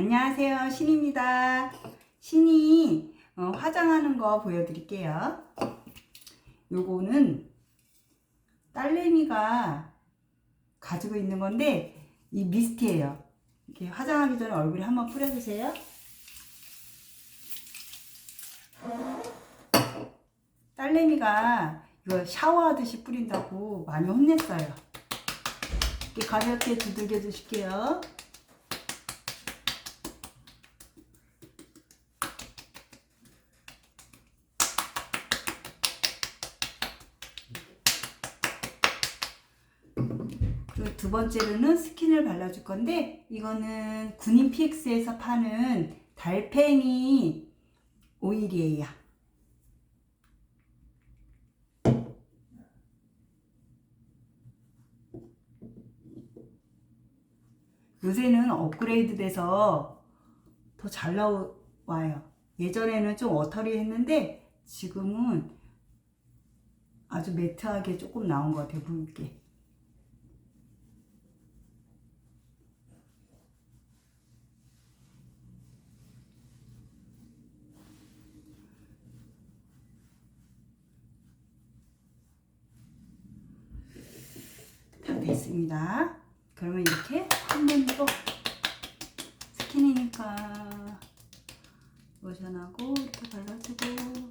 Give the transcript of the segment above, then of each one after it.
안녕하세요. 신입니다. 신이 어, 화장하는 거 보여드릴게요. 요거는 딸내미가 가지고 있는 건데 이 미스트예요. 이렇게 화장하기 전에 얼굴에 한번 뿌려주세요. 딸내미가 이거 샤워하듯이 뿌린다고 많이 혼냈어요. 이렇게 가볍게 두들겨 주실게요. 두 번째로는 스킨을 발라줄 건데 이거는 군인 PX에서 파는 달팽이 오일이에요. 요새는 업그레이드 돼서 더 잘 나와요. 예전에는 좀 어터리 했는데 지금은 아주 매트하게 조금 나온 것 같아요, 붉게. 다 됐습니다. 그러면 이렇게 한번더 스킨이니까 로션하고 이렇게 발라주고.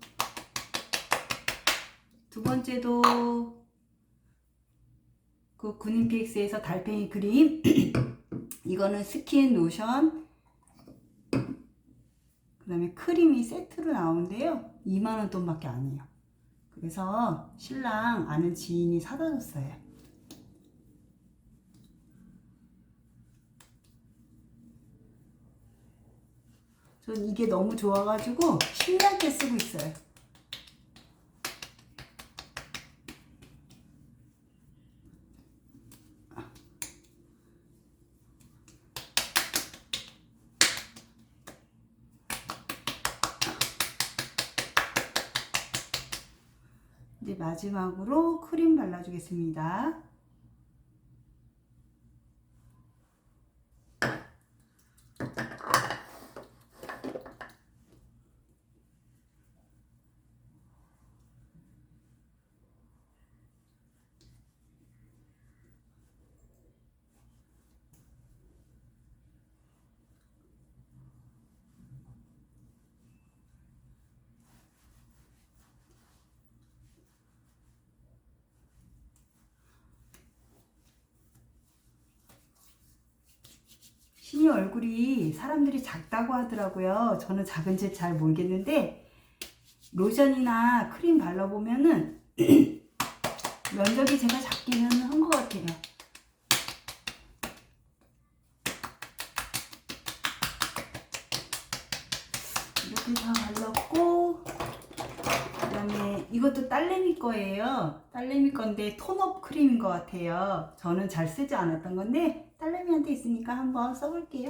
두 번째도 그 군인 PX에서 달팽이 크림. 이거는 스킨 로션. 그 다음에 크림이 세트로 나오는데요. 2만원 돈밖에 아니에요. 그래서 신랑 아는 지인이 사다 줬어요 전 이게 너무 좋아가지고 신나게 쓰고 있어요. 이제 마지막으로 크림 발라주겠습니다. 신이 얼굴이 사람들이 작다고 하더라고요. 저는 작은지 잘 모르겠는데 로션이나 크림 발라보면은 면적이 제가 작기는 한 것 같아요. 이렇게 다 발랐고 그다음에 이것도 딸내미 거예요. 딸내미 건데 톤업 크림인 것 같아요. 저는 잘 쓰지 않았던 건데 딸내미한테 있으니까 한번 써볼게요.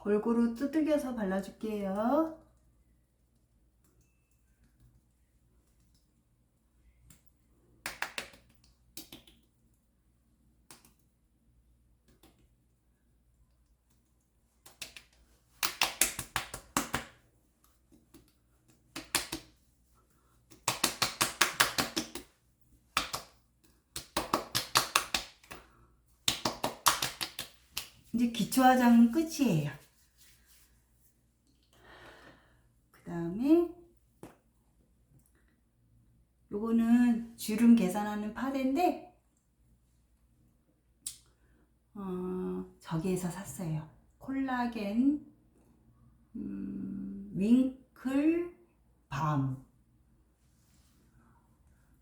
골고루 두들겨서 발라줄게요. 이제 기초 화장은 끝이에요. 그 다음에 요거는 주름 계산하는 파데인데 어, 저기에서 샀어요. 콜라겐 음, 윙클 밤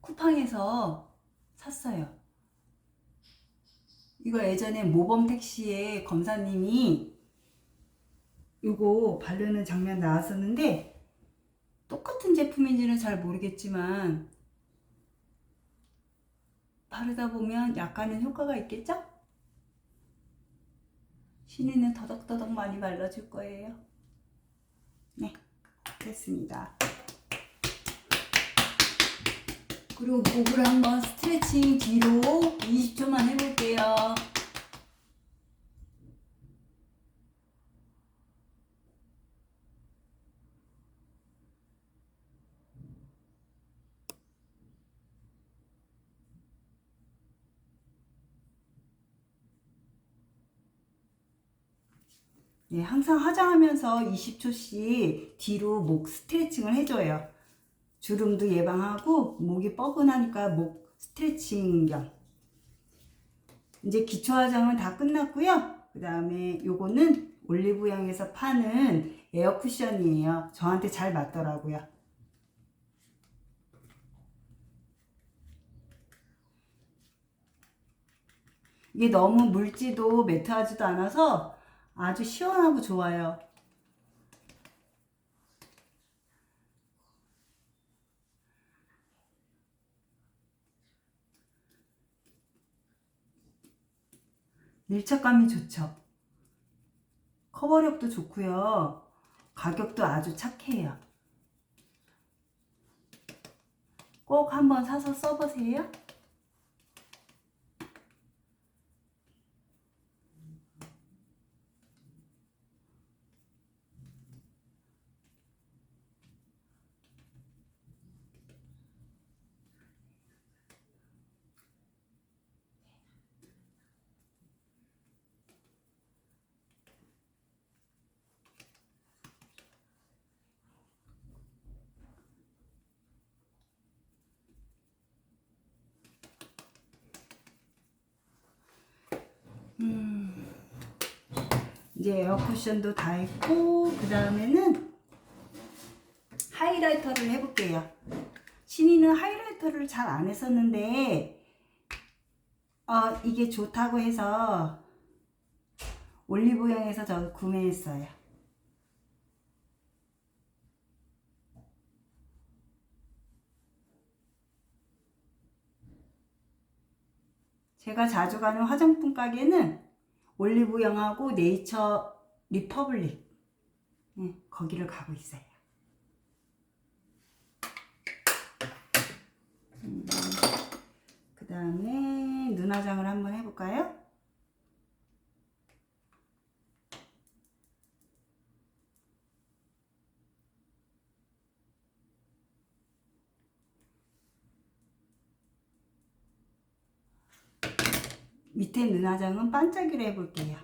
쿠팡에서 샀어요. 이거 예전에 모범 택시에 검사님이 이거 바르는 장면 나왔었는데 똑같은 제품인지는 잘 모르겠지만 바르다 보면 약간은 효과가 있겠죠? 신이는 더덕더덕 많이 발라줄 거예요. 네, 됐습니다. 그리고 목을 한번 스트레칭 뒤로 20초만 해볼게요. 네, 항상 화장하면서 20초씩 뒤로 목 스트레칭을 해줘요. 주름도 예방하고 목이 뻐근하니까 목 스트레칭 겸. 이제 기초 화장은 다 끝났고요. 그 다음에 요거는 올리브영에서 파는 에어 쿠션이에요. 저한테 잘 맞더라고요. 이게 너무 묽지도 매트하지도 않아서 아주 시원하고 좋아요. 밀착감이 좋죠. 커버력도 좋고요. 가격도 아주 착해요. 꼭 한번 사서 써보세요. 이제 에어 쿠션도 다 했고 그 다음에는 하이라이터를 해볼게요. 신이는 하이라이터를 잘 안 했었는데 어, 이게 좋다고 해서 올리브영에서 저 구매했어요. 제가 자주 가는 화장품 가게는 올리브영하고 네이처 리퍼블릭 네, 거기를 가고 있어요. 음, 그 다음에 눈화장을 한번 해볼까요? 밑에 눈화장은 반짝이로 해볼게요.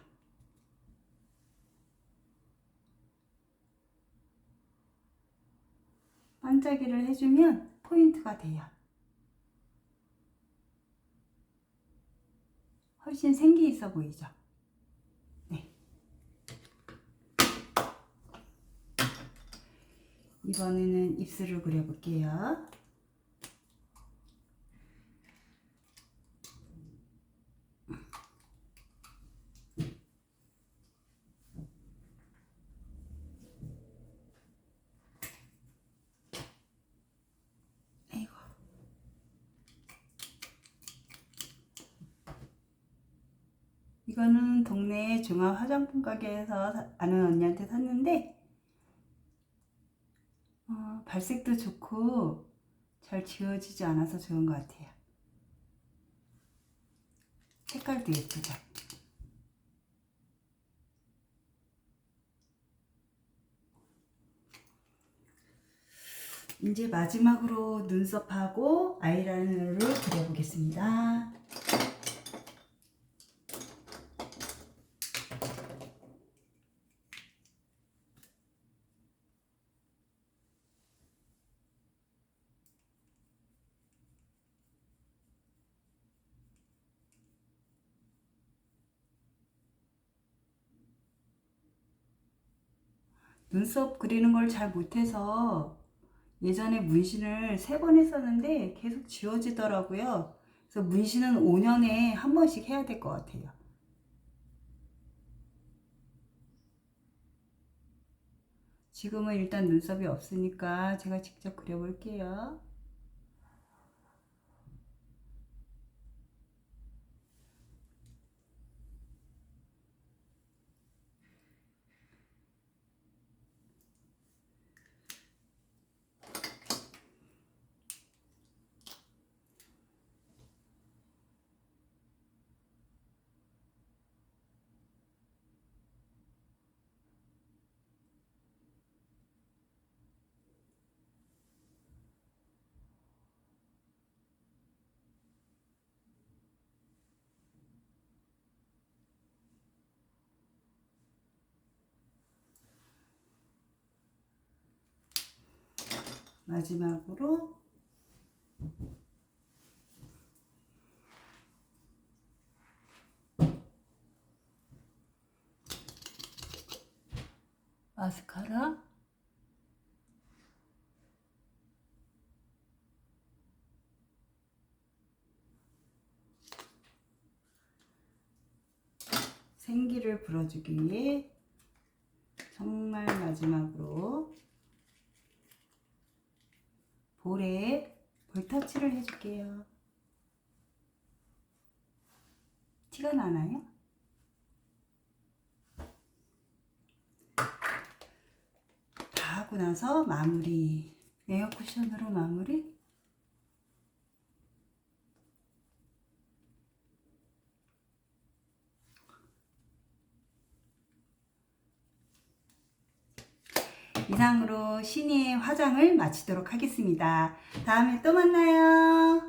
반짝이를 해주면 포인트가 돼요. 훨씬 생기 있어 보이죠? 네. 이번에는 입술을 그려볼게요. 이거는 동네 종합 화장품 가게에서 사- 아는 언니한테 샀는데 어, 발색도 좋고 잘 지워지지 않아서 좋은 것 같아요. 색깔도 예쁘죠? 이제 마지막으로 눈썹하고 아이라이너를 그려보겠습니다. 눈썹 그리는 걸 잘 못해서 예전에 문신을 세 번 했었는데 계속 지워지더라고요. 그래서 문신은 5년에 한 번씩 해야 될 것 같아요. 지금은 일단 눈썹이 없으니까 제가 직접 그려볼게요. 마지막으로 마스카라. 생기를 불어주기 위해 정말 마지막으로 볼에 볼터치를 해줄게요. 티가 나나요? 다 하고 나서 마무리. 에어 쿠션으로 마무리. 이상으로 신이의 화장을 마치도록 하겠습니다. 다음에 또 만나요.